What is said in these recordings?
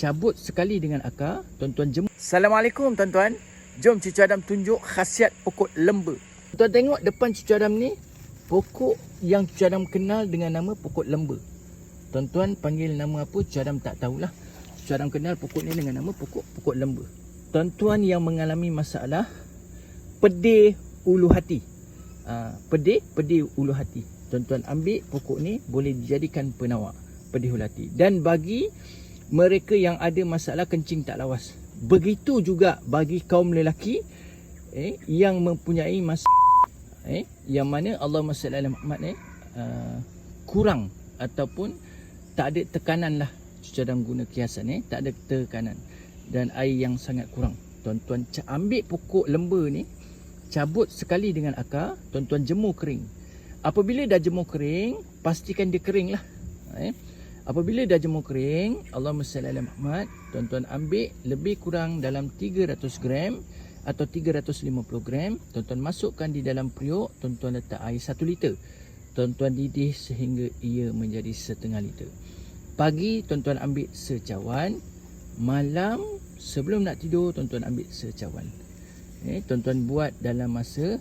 cabut sekali dengan akar. Tuan-tuan jemur. Assalamualaikum tuan-tuan. Jom Cucu Adam tunjuk khasiat pokok lemba. Tuan tengok depan Cucu Adam ni pokok yang Cucu Adam kenal dengan nama pokok lemba. Tuan-tuan panggil nama apa Cucu Adam tak tahulah. Cucu Adam kenal pokok ni dengan nama pokok pokok lemba. Tuan-tuan yang mengalami masalah pedih ulu hati. Uh, pedih, pedih ulu hati. Tuan-tuan ambil pokok ni boleh dijadikan penawar pedih ulu hati. Dan bagi mereka yang ada masalah kencing tak lawas. Begitu juga bagi kaum lelaki eh, yang mempunyai masalah eh, yang mana Allah SWT eh, uh, kurang ataupun tak ada tekanan lah dalam guna kiasan eh, tak ada tekanan dan air yang sangat kurang. Tuan-tuan ambil pokok lemba ni cabut sekali dengan akar, tuan-tuan jemur kering. Apabila dah jemur kering, pastikan dia kering lah. Eh. Apabila dah jemur kering, Allahumma salli ala Muhammad, tuan-tuan ambil lebih kurang dalam 300 gram atau 350 gram, tuan-tuan masukkan di dalam periuk, tuan-tuan letak air 1 liter. Tuan-tuan didih sehingga ia menjadi setengah liter. Pagi tuan-tuan ambil secawan, malam sebelum nak tidur tuan-tuan ambil secawan. Eh, tuan-tuan buat dalam masa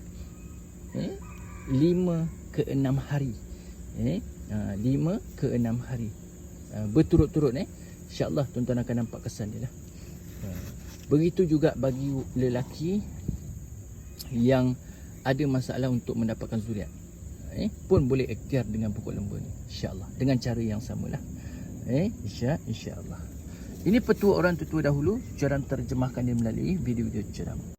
eh, 5 ke 6 hari. Eh, uh, 5 ke 6 hari. Uh, berturut-turut eh. InsyaAllah tuan-tuan akan nampak kesan dia lah. Begitu juga bagi lelaki yang ada masalah untuk mendapatkan zuriat. Eh, pun boleh ikhtiar dengan pokok lembu ni. InsyaAllah. Dengan cara yang samalah. Eh, insya, insyaAllah. Ini petua orang tua dahulu. Cara terjemahkan dia melalui video-video cara.